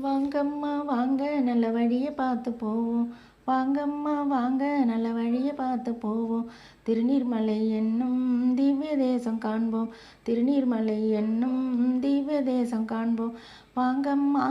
வாங்கம்மா வாங்க நல்ல வழியை பார்த்து போவோம். வாங்கம்மா வாங்க நல்ல வழியை பார்த்து போவோம். திருநீர்மலை என்னும் திவ்ய தேசம் காண்போம். திருநீர்மலை என்னும் திவ்ய தேசம் காண்போம். வாங்கம்மா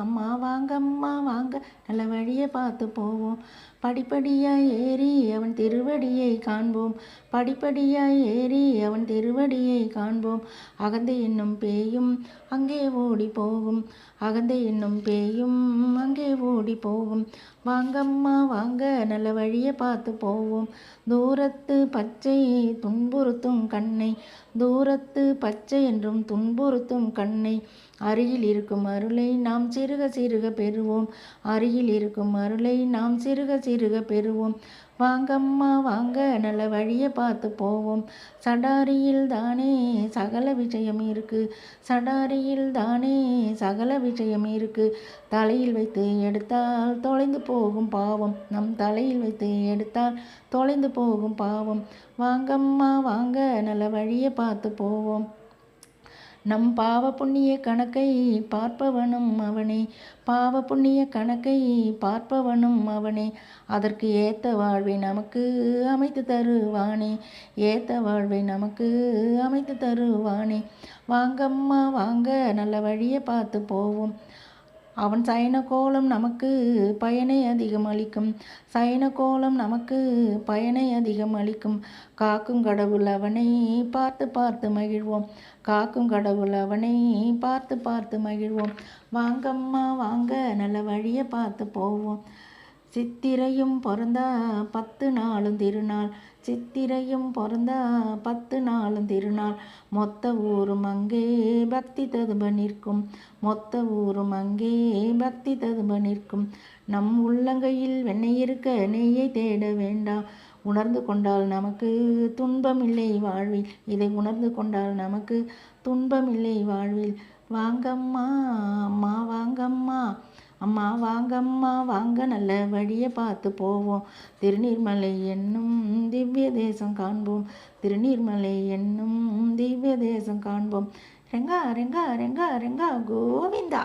அம்மா வாங்கம்மா வாங்க. நல்ல வழியை பார்த்து போவோம். படிப்படியாய் ஏறி அவன் திருவடியை காண்போம். படிப்படியாய் ஏறி அவன் திருவடியை காண்போம். அகந்தை என்னும் பேயும் அங்கே ஓடி போகும். அகந்தை என்னும் பேயும் அங்கே ஓடி போகும். வாங்கம்மா வாங்க. நல்ல வழியை பார்த்து போவோம். தூரத்து பச்சை துன்புறுத்தும் கண்ணை. தூரத்து பச்சை என்றும் துன்புறுத்தும் கண்ணை. அருகில் இருக்கும் அருளை நாம் சிறுக சிறுக பெறுவோம். அருகில் இருக்கும் அருளை நாம் சிறுக சிறுக பெறுவோம். வாங்கம்மா வாங்க. நல்ல வழியை பார்த்து போவோம். சடாரியில் தானே சகல விஷயம் இருக்கு. சடாரியில் தானே சகல விஷயம் இருக்கு. தலையில் வைத்து எடுத்தால் தொலைந்து போகும் பாவம். நம் தலையில் வைத்து எடுத்தால் தொலைந்து போகும் பாவம். வாங்கம்மா வாங்க. நல்ல வழியை பார்த்து போவோம். நம் பாவ புண்ணிய கணக்கை பார்ப்பவனும் அவனே. பாவ புண்ணிய கணக்கை பார்ப்பவனும் அவனே. அதற்கு ஏத்த வாழ்வை நமக்கு அமைத்து தருவானே. ஏத்த வாழ்வை நமக்கு அமைத்து தருவானே. வாங்கம்மா வாங்க. நல்ல வழியை பார்த்து போவோம். அவன் சயன கோலம் நமக்கு பயனை அதிகம் அளிக்கும். சயன கோலம் நமக்கு பயனை அதிகம் அளிக்கும். காக்கும் கடவுள் அவனை பார்த்து பார்த்து மகிழ்வோம். காக்கும் கடவுள் அவனை பார்த்து பார்த்து மகிழ்வோம். வாங்கம்மா வாங்க நல்ல வழியை பார்த்து போவோம். சித்திரையும் பிறந்தா பத்து நாளும் திருநாள். சித்திரையும் பிறந்தா பத்து நாளும் திருநாள். மொத்த ஊரும் அங்கே பக்தி ததும்ப நிற்கும். மொத்த ஊரும் அங்கே பக்தி ததும்ப நிற்கும். நம் உள்ளங்கையில் வெண்ணெய் இருக்க நெய்யை தேட வேண்டாம். உணர்ந்து கொண்டால் நமக்கு துன்பமில்லை வாழ்வில். இதை உணர்ந்து கொண்டால் நமக்கு துன்பமில்லை வாழ்வில். வாங்கம்மா அம்மா வாங்கம்மா. அம்மா வாங்கம்மா வாங்க நல்ல வழியை பார்த்து போவோம். திருநீர்மலை என்னும் திவ்ய தேசம் காண்போம். திருநீர்மலை என்னும் திவ்ய தேசம் காண்போம். ரெங்கா ரெங்கா ரெங்கா ரெங்கா கோவிந்தா.